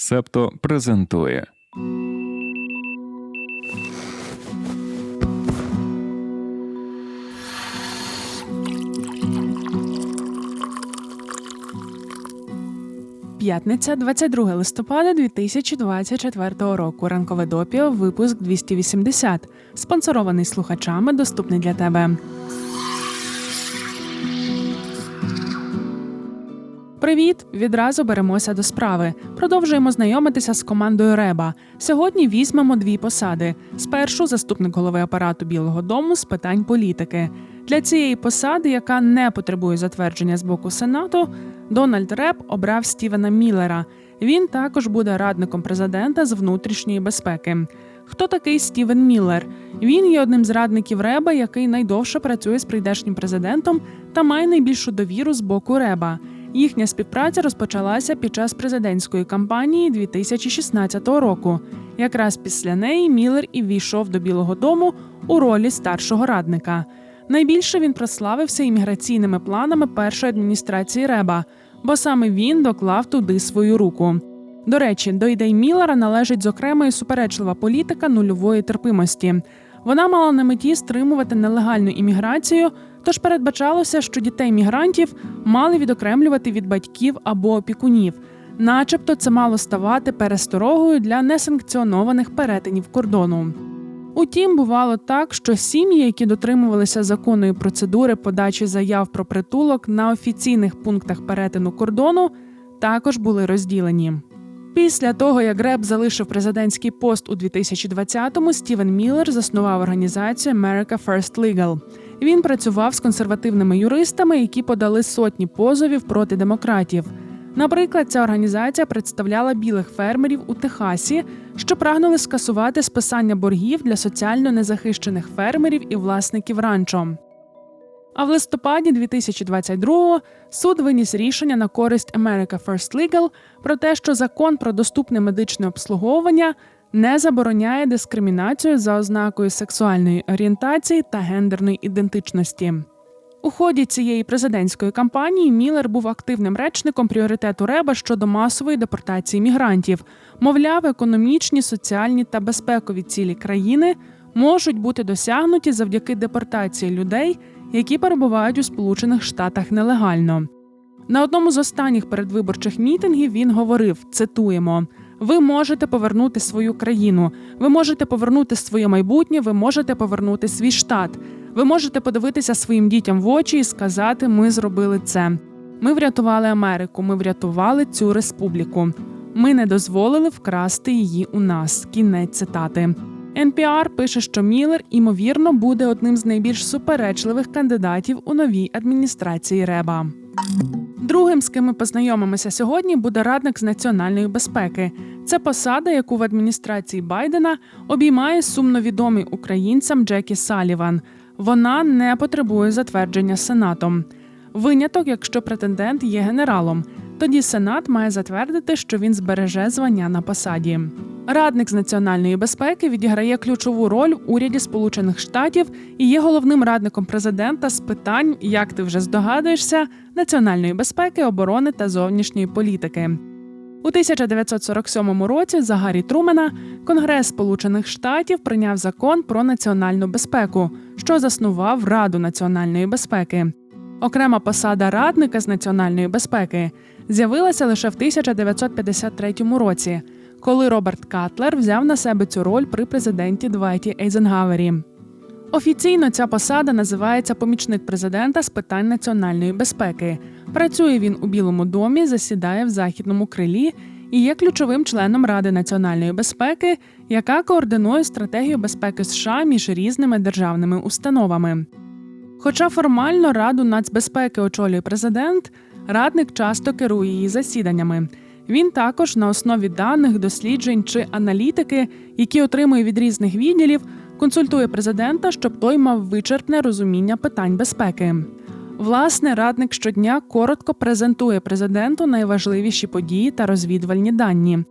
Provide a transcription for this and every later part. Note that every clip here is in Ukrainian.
Септо презентує. П'ятниця, 22 листопада 2024 року. Ранкове допіо, випуск 280. Спонсорований слухачами, доступний для тебе. Привіт! Відразу беремося до справи. Продовжуємо знайомитися з командою Реба. Сьогодні візьмемо дві посади: спершу заступник голови апарату Білого Дому з питань політики. Для цієї посади, яка не потребує затвердження з боку Сенату, Дональд Реб обрав Стівена Міллера. Він також буде радником президента з внутрішньої безпеки. Хто такий Стівен Міллер? Він є одним з радників Реба, який найдовше працює з прийдешнім президентом та має найбільшу довіру з боку Реба. Їхня співпраця розпочалася під час президентської кампанії 2016 року. Якраз після неї Міллер і війшов до Білого Дому у ролі старшого радника. Найбільше він прославився імміграційними планами першої адміністрації Реба, бо саме він доклав туди свою руку. До речі, до ідей Міллера належить зокрема і суперечлива політика нульової терпимості. Вона мала на меті стримувати нелегальну імміграцію, тож передбачалося, що дітей мігрантів мали відокремлювати від батьків або опікунів. Начебто це мало ставати пересторогою для несанкціонованих перетинів кордону. Утім, бувало так, що сім'ї, які дотримувалися законної процедури подачі заяв про притулок на офіційних пунктах перетину кордону, також були розділені. Після того, як Греб залишив президентський пост у 2020-му, Стівен Міллер заснував організацію America First Legal. Він працював з консервативними юристами, які подали сотні позовів проти демократів. Наприклад, ця організація представляла білих фермерів у Техасі, що прагнули скасувати списання боргів для соціально незахищених фермерів і власників ранчо. А в листопаді 2022-го суд виніс рішення на користь America First Legal про те, що закон про доступне медичне обслуговування не забороняє дискримінацію за ознакою сексуальної орієнтації та гендерної ідентичності. У ході цієї президентської кампанії Міллер був активним речником пріоритету Реба щодо масової депортації мігрантів. Мовляв, економічні, соціальні та безпекові цілі країни можуть бути досягнуті завдяки депортації людей, які перебувають у Сполучених Штатах нелегально. На одному з останніх передвиборчих мітингів він говорив: цитуємо. Ви можете повернути свою країну, ви можете повернути своє майбутнє, ви можете повернути свій штат. Ви можете подивитися своїм дітям в очі і сказати: Ми зробили це. Ми врятували Америку, ми врятували цю республіку. Ми не дозволили вкрасти її у нас. Кінець цитати. NPR пише, що Міллер, імовірно, буде одним з найбільш суперечливих кандидатів у новій адміністрації Реба. Другим, з ким ми познайомимося сьогодні, буде радник з національної безпеки. Це посада, яку в адміністрації Байдена обіймає сумновідомий українцям Джекі Саліван. Вона не потребує затвердження Сенатом. Виняток, якщо претендент є генералом, тоді Сенат має затвердити, що він збереже звання на посаді. Радник з національної безпеки відіграє ключову роль в уряді Сполучених Штатів і є головним радником президента з питань, як ти вже здогадуєшся, національної безпеки, оборони та зовнішньої політики. У 1947 році за Гаррі Трумена Конгрес Сполучених Штатів прийняв закон про національну безпеку, що заснував Раду національної безпеки. Окрема посада радника з національної безпеки з'явилася лише в 1953 році, коли Роберт Катлер взяв на себе цю роль при президенті Двайті Ейзенгавері. Офіційно ця посада називається помічник президента з питань національної безпеки. Працює він у Білому домі, засідає в західному крилі і є ключовим членом Ради національної безпеки, яка координує стратегію безпеки США між різними державними установами. Хоча формально Раду нацбезпеки очолює президент, радник часто керує її засіданнями. Він також на основі даних, досліджень чи аналітики, які отримує від різних відділів, консультує президента, щоб той мав вичерпне розуміння питань безпеки. Власне, радник щодня коротко презентує президенту найважливіші події та розвідувальні дані.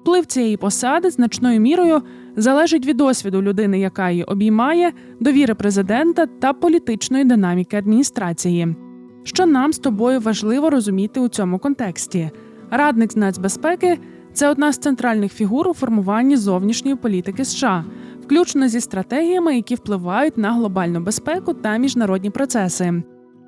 Вплив цієї посади значною мірою залежить від досвіду людини, яка її обіймає, довіри президента та політичної динаміки адміністрації. Що нам з тобою важливо розуміти у цьому контексті? Радник з нацбезпеки Це одна з центральних фігур у формуванні зовнішньої політики США, включно зі стратегіями, які впливають на глобальну безпеку та міжнародні процеси.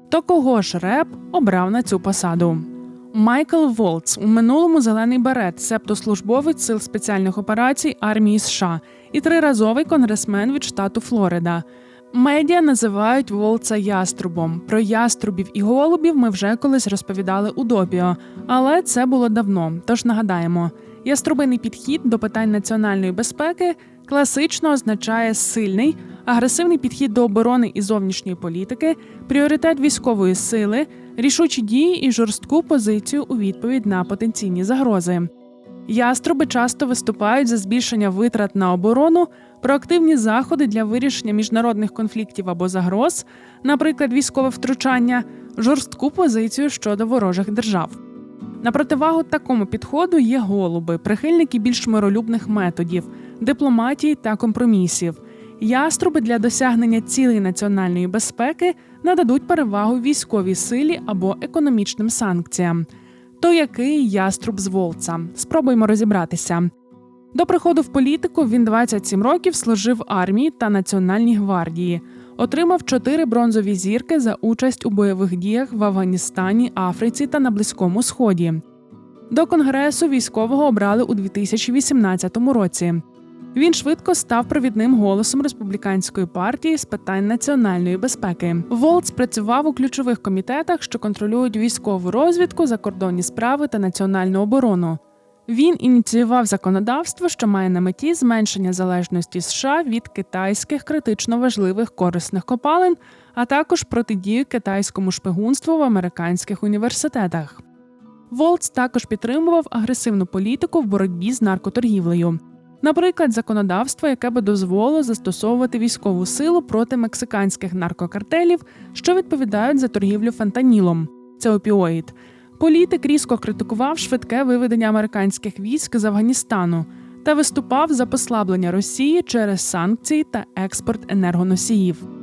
То кого ж РЕП обрав на цю посаду? Майкл Волц у минулому зелений берет, себто службовець сил спеціальних операцій армії США і триразовий конгресмен від штату Флорида. Медіа називають Волца яструбом. Про яструбів і голубів ми вже колись розповідали у допіо, але це було давно. Тож нагадаємо, яструбиний підхід до питань національної безпеки класично означає сильний, агресивний підхід до оборони і зовнішньої політики, пріоритет військової сили, рішучі дії і жорстку позицію у відповідь на потенційні загрози. Яструби часто виступають за збільшення витрат на оборону, проактивні заходи для вирішення міжнародних конфліктів або загроз, наприклад, військове втручання, жорстку позицію щодо ворожих держав. На противагу такому підходу є голуби, прихильники більш миролюбних методів, дипломатії та компромісів. Яструби для досягнення цілей національної безпеки нададуть перевагу військовій силі або економічним санкціям. То який яструб з Волца? Спробуємо розібратися. До приходу в політику він 27 років служив в армії та Національній гвардії, отримав чотири бронзові зірки за участь у бойових діях в Афганістані, Африці та на Близькому Сході. До конгресу військового обрали у 2018 році. Він швидко став провідним голосом республіканської партії з питань національної безпеки. Волц працював у ключових комітетах, що контролюють військову розвідку, закордонні справи та національну оборону. Він ініціював законодавство, що має на меті зменшення залежності США від китайських критично важливих корисних копалин, а також протидію китайському шпигунству в американських університетах. Волц також підтримував агресивну політику в боротьбі з наркоторгівлею. Наприклад, законодавство, яке би дозволило застосовувати військову силу проти мексиканських наркокартелів, що відповідають за торгівлю фентанілом. Це опіоїд. Політик різко критикував швидке виведення американських військ з Афганістану та виступав за послаблення Росії через санкції та експорт енергоносіїв.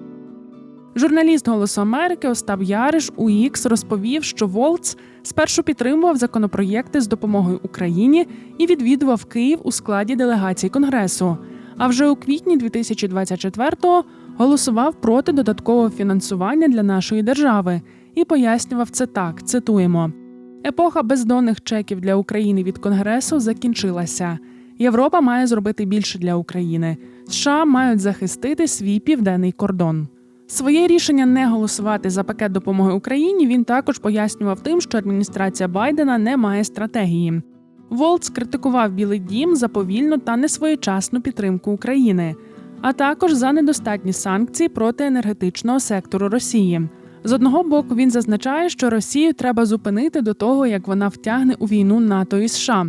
Журналіст Голосу Америки Остап Яриш у Ікс розповів, що Волц спершу підтримував законопроєкти з допомогою Україні і відвідував Київ у складі делегації Конгресу. А вже у квітні 2024-го голосував проти додаткового фінансування для нашої держави і пояснював це так: цитуємо. Епоха бездонних чеків для України від Конгресу закінчилася. Європа має зробити більше для України. США мають захистити свій південний кордон. Своє рішення не голосувати за пакет допомоги Україні він також пояснював тим, що адміністрація Байдена не має стратегії. Волц критикував Білий Дім за повільну та несвоєчасну підтримку України, а також за недостатні санкції проти енергетичного сектору Росії. З одного боку він зазначає, що Росію треба зупинити до того, як вона втягне у війну НАТО і США.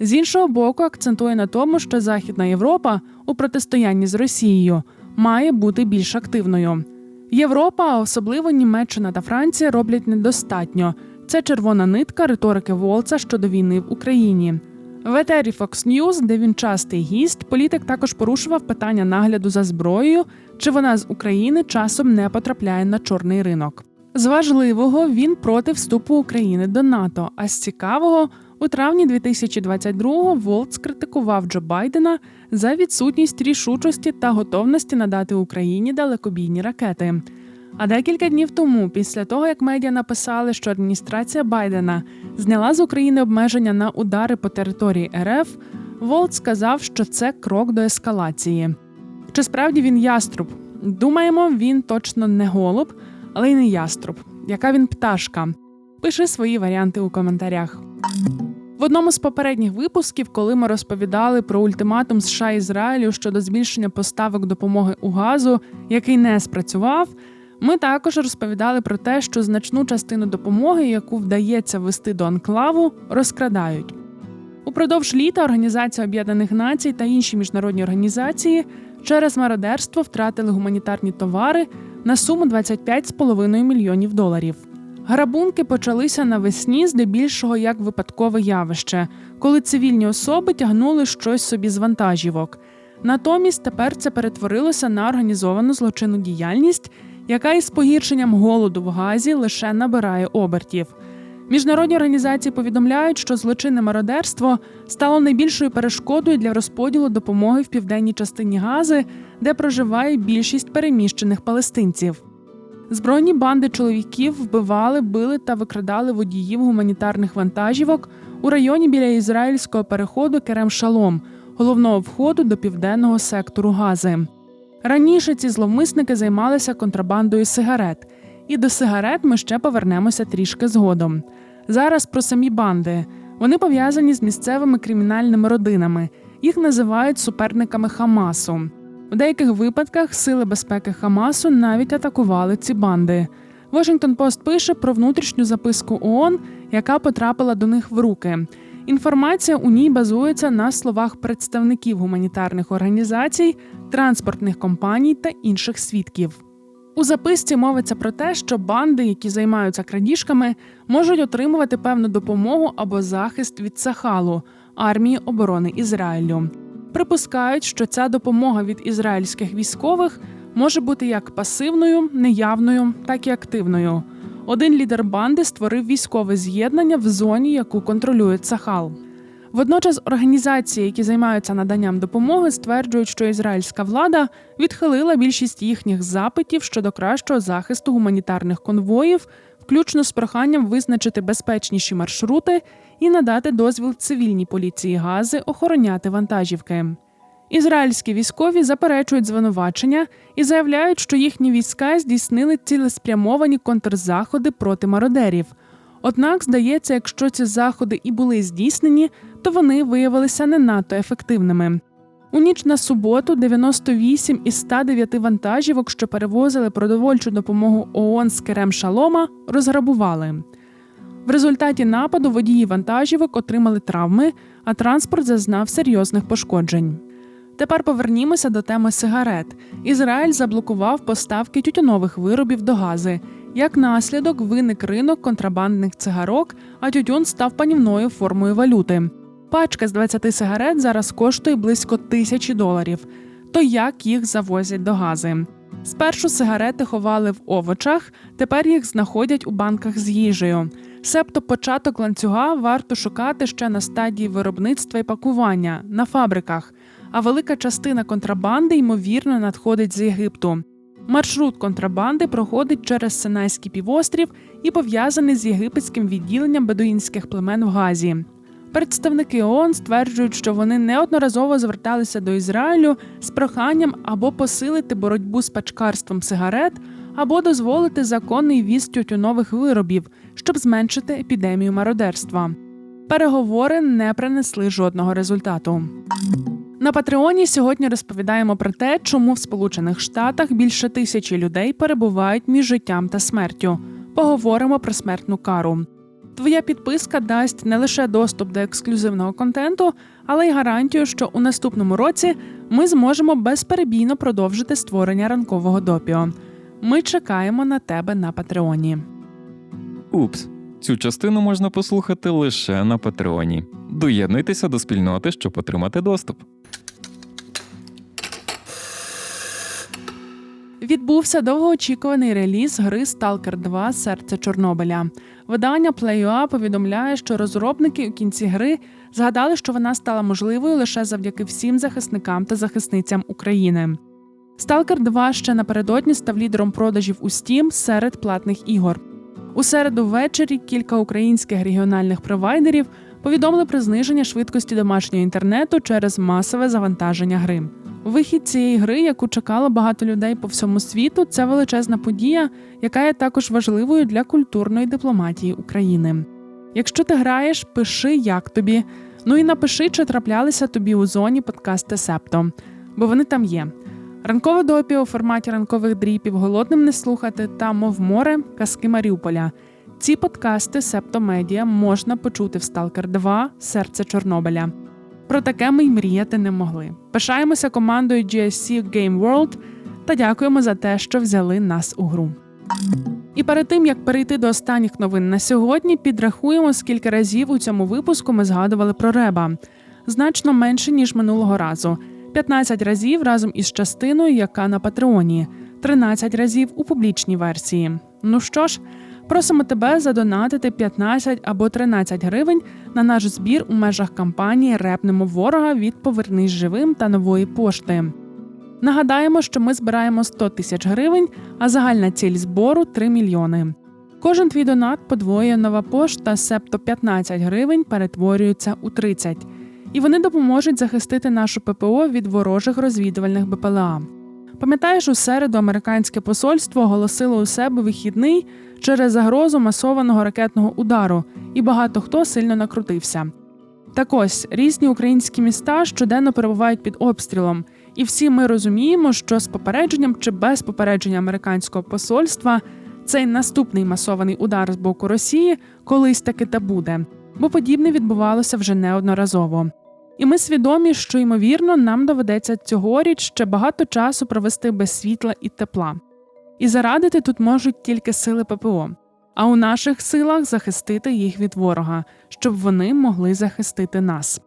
З іншого боку, акцентує на тому, що Західна Європа у протистоянні з Росією має бути більш активною. Європа, а особливо Німеччина та Франція, роблять недостатньо. Це червона нитка риторики Волца щодо війни в Україні. В етері Fox News, де він частий гість, політик також порушував питання нагляду за зброєю, чи вона з України часом не потрапляє на чорний ринок. З важливого він проти вступу України до НАТО. А з цікавого у травні 2022-го Волц критикував Джо Байдена за відсутність рішучості та готовності надати Україні далекобійні ракети. А декілька днів тому, після того як медіа написали, що адміністрація Байдена зняла з України обмеження на удари по території РФ, Волт сказав, що це крок до ескалації. Чи справді він яструб? Думаємо, він точно не голуб, але й не яструб. Яка він пташка? Пиши свої варіанти у коментарях. В одному з попередніх випусків, коли ми розповідали про ультиматум США Ізраїлю щодо збільшення поставок допомоги у газу, який не спрацював, ми також розповідали про те, що значну частину допомоги, яку вдається вести до анклаву, розкрадають. Упродовж літа Організація Об'єднаних Націй та інші міжнародні організації через мародерство втратили гуманітарні товари на суму 25,5 мільйонів доларів. Грабунки почалися навесні, здебільшого як випадкове явище, коли цивільні особи тягнули щось собі з вантажівок. Натомість тепер це перетворилося на організовану злочинну діяльність, яка із погіршенням голоду в газі лише набирає обертів. Міжнародні організації повідомляють, що злочинне мародерство стало найбільшою перешкодою для розподілу допомоги в південній частині Гази, де проживає більшість переміщених палестинців. Збройні банди чоловіків вбивали, били та викрадали водіїв гуманітарних вантажівок у районі біля ізраїльського переходу Керем Шалом, головного входу до південного сектору Гази. Раніше ці зловмисники займалися контрабандою сигарет, і до сигарет ми ще повернемося трішки згодом. Зараз про самі банди. Вони пов'язані з місцевими кримінальними родинами. Їх називають суперниками Хамасу. У деяких випадках сили безпеки Хамасу навіть атакували ці банди. Washington Post пише про внутрішню записку ООН, яка потрапила до них в руки. Інформація у ній базується на словах представників гуманітарних організацій, транспортних компаній та інших свідків. У записці мовиться про те, що банди, які займаються крадіжками, можуть отримувати певну допомогу або захист від Сахалу армії оборони Ізраїлю. Припускають, що ця допомога від ізраїльських військових може бути як пасивною, неявною, так і активною. Один лідер банди створив військове з'єднання в зоні, яку контролює Цахал. Водночас організації, які займаються наданням допомоги, стверджують, що ізраїльська влада відхилила більшість їхніх запитів щодо кращого захисту гуманітарних конвоїв, включно з проханням визначити безпечніші маршрути і надати дозвіл цивільній поліції Гази охороняти вантажівки. Ізраїльські військові заперечують звинувачення і заявляють, що їхні війська здійснили цілеспрямовані контрзаходи проти мародерів. Однак, здається, якщо ці заходи і були здійснені, то вони виявилися не надто ефективними. У ніч на суботу 98 із 109 вантажівок, що перевозили продовольчу допомогу ООН з Керем Шалома, розграбували. В результаті нападу водії вантажівок отримали травми, а транспорт зазнав серйозних пошкоджень. Тепер повернімося до теми сигарет. Ізраїль заблокував поставки тютюнових виробів до Гази. Як наслідок виник ринок контрабандних цигарок, а тютюн став панівною формою валюти. Пачка з 20 сигарет зараз коштує близько тисячі доларів. То як їх завозять до Гази? Спершу сигарети ховали в овочах, тепер їх знаходять у банках з їжею. Себто початок ланцюга варто шукати ще на стадії виробництва і пакування на фабриках, а велика частина контрабанди ймовірно надходить з Єгипту. Маршрут контрабанди проходить через Синайський півострів і пов'язаний з єгипетським відділенням бедуїнських племен в Газі. Представники ООН стверджують, що вони неодноразово зверталися до Ізраїлю з проханням або посилити боротьбу з пачкарством сигарет, або дозволити законний віз тютюнових виробів, щоб зменшити епідемію мародерства. Переговори не принесли жодного результату. На Патреоні сьогодні розповідаємо про те, чому в Сполучених Штатах більше тисячі людей перебувають між життям та смертю. Поговоримо про смертну кару. Твоя підписка дасть не лише доступ до ексклюзивного контенту, але й гарантію, що у наступному році ми зможемо безперебійно продовжити створення ранкового допіо. Ми чекаємо на тебе на Патреоні. Упс, цю частину можна послухати лише на Патреоні. Доєднуйтеся до спільноти, щоб отримати доступ. Відбувся довгоочікуваний реліз гри Stalker 2 Серце Чорнобиля. Видання PlayUA повідомляє, що розробники у кінці гри згадали, що вона стала можливою лише завдяки всім захисникам та захисницям України. Stalker 2 ще напередодні став лідером продажів у Steam серед платних ігор. У середу ввечері кілька українських регіональних провайдерів повідомили про зниження швидкості домашнього інтернету через масове завантаження гри. Вихід цієї гри, яку чекало багато людей по всьому світу, це величезна подія, яка є також важливою для культурної дипломатії України. Якщо ти граєш, пиши, як тобі. Ну і напиши, чи траплялися тобі у зоні подкасти Септо, бо вони там є. Ранкове допі у форматі ранкових дріпів, голодним не слухати та мов море казки Маріуполя. Ці подкасти Септо Медіа можна почути в Сталкер 2 Серце Чорнобиля. Про таке ми й мріяти не могли. Пишаємося командою GSC Game World та дякуємо за те, що взяли нас у гру. І перед тим як перейти до останніх новин на сьогодні, підрахуємо, скільки разів у цьому випуску ми згадували про Реба. Значно менше ніж минулого разу. 15 разів разом із частиною, яка на Патреоні, 13 разів у публічній версії. Ну що ж, Просимо тебе задонатити 15 або 13 гривень на наш збір у межах кампанії Репнемо ворога від Повернись живим та нової пошти. Нагадаємо, що ми збираємо 100 тисяч гривень, а загальна ціль збору 3 мільйони. Кожен твій донат подвоює нова пошта, себто 15 гривень перетворюються у 30. І вони допоможуть захистити нашу ППО від ворожих розвідувальних БПЛА. Пам'ятаєш, у середу американське посольство оголосило у себе вихідний через загрозу масованого ракетного удару, і багато хто сильно накрутився. Так ось різні українські міста щоденно перебувають під обстрілом, і всі ми розуміємо, що з попередженням чи без попередження американського посольства цей наступний масований удар з боку Росії колись таки та буде, бо подібне відбувалося вже неодноразово. І ми свідомі, що ймовірно нам доведеться цьогоріч ще багато часу провести без світла і тепла. І зарадити тут можуть тільки сили ППО. А у наших силах захистити їх від ворога, щоб вони могли захистити нас.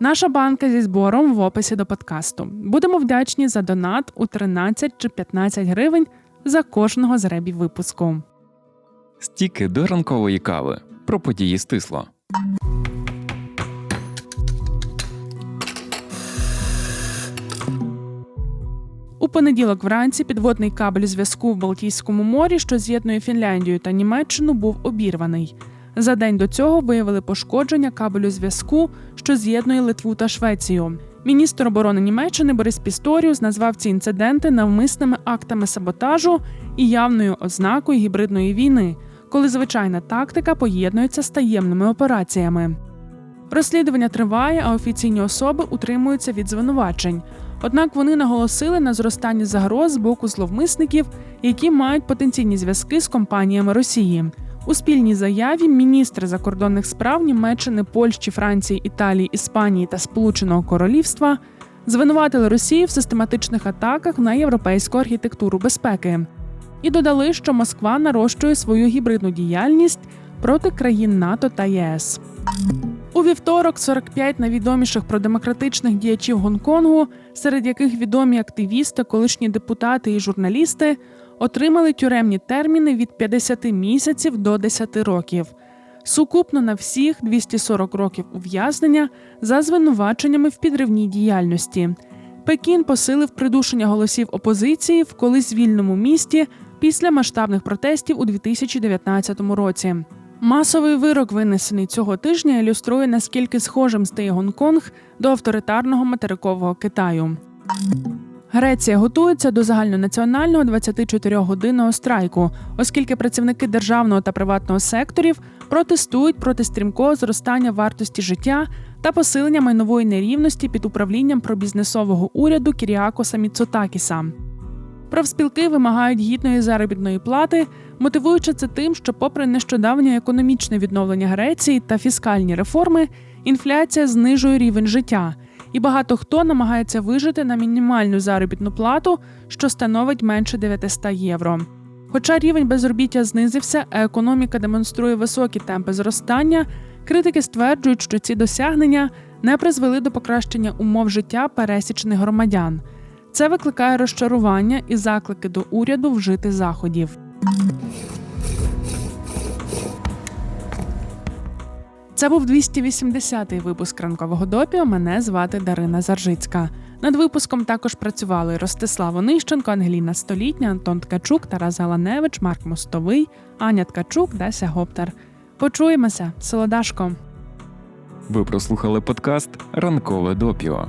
Наша банка зі збором в описі до подкасту. Будемо вдячні за донат у 13 чи 15 гривень за кожного з випуску. Стіки до ранкової кави про події стисло. У понеділок вранці підводний кабель зв'язку в Балтійському морі, що з'єднує Фінляндію та Німеччину, був обірваний. За день до цього виявили пошкодження кабелю зв'язку, що з'єднує Литву та Швецію. Міністр оборони Німеччини Борис Пісторіус назвав ці інциденти навмисними актами саботажу і явною ознакою гібридної війни, коли звичайна тактика поєднується з таємними операціями. Розслідування триває, а офіційні особи утримуються від звинувачень. Однак вони наголосили на зростанні загроз з боку зловмисників, які мають потенційні зв'язки з компаніями Росії. У спільній заяві міністри закордонних справ Німеччини, Польщі, Франції, Італії, Іспанії та Сполученого Королівства звинуватили Росію в систематичних атаках на європейську архітектуру безпеки і додали, що Москва нарощує свою гібридну діяльність проти країн НАТО та ЄС. У вівторок 45 найвідоміших продемократичних діячів Гонконгу, серед яких відомі активісти, колишні депутати і журналісти, отримали тюремні терміни від 50 місяців до 10 років. Сукупно на всіх 240 років ув'язнення за звинуваченнями в підривній діяльності. Пекін посилив придушення голосів опозиції в колись вільному місті після масштабних протестів у 2019 році. Масовий вирок, винесений цього тижня, ілюструє наскільки схожим стає Гонконг до авторитарного материкового Китаю. Греція готується до загальнонаціонального 24-годинного страйку, оскільки працівники державного та приватного секторів протестують проти стрімкого зростання вартості життя та посилення майнової нерівності під управлінням пробізнесового уряду Кіріакоса Міцотакіса. Профспілки вимагають гідної заробітної плати, мотивуючи це тим, що, попри нещодавнє економічне відновлення Греції та фіскальні реформи, інфляція знижує рівень життя, і багато хто намагається вижити на мінімальну заробітну плату, що становить менше 900 євро. Хоча рівень безробіття знизився, а економіка демонструє високі темпи зростання, критики стверджують, що ці досягнення не призвели до покращення умов життя пересічних громадян. Це викликає розчарування і заклики до уряду вжити заходів. Це був 280-й випуск ранкового допіо. Мене звати Дарина Заржицька. Над випуском також працювали Ростислав Онищенко, Ангеліна Столітня, Антон Ткачук, Тарас Галаневич, Марк Мостовий, Аня Ткачук, Дася Гоптер. Почуємося, Солодашко. Ви прослухали подкаст Ранкове допіо.